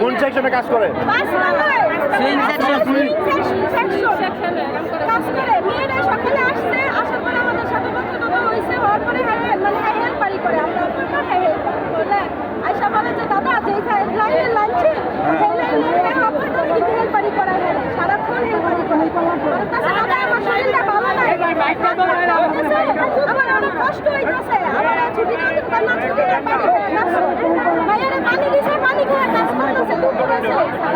কোন সেকশনে কাজ করে? হ্যাঁ। আমার কষ্ট হইতেছে আমার ছুটি না পানি দিছে পানি খাওয়া Thank you.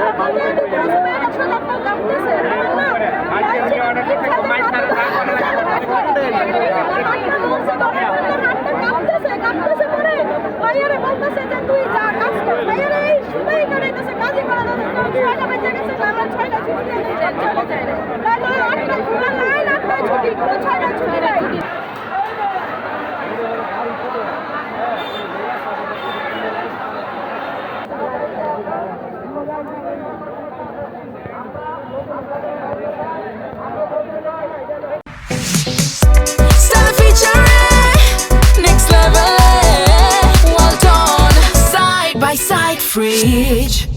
Fridge.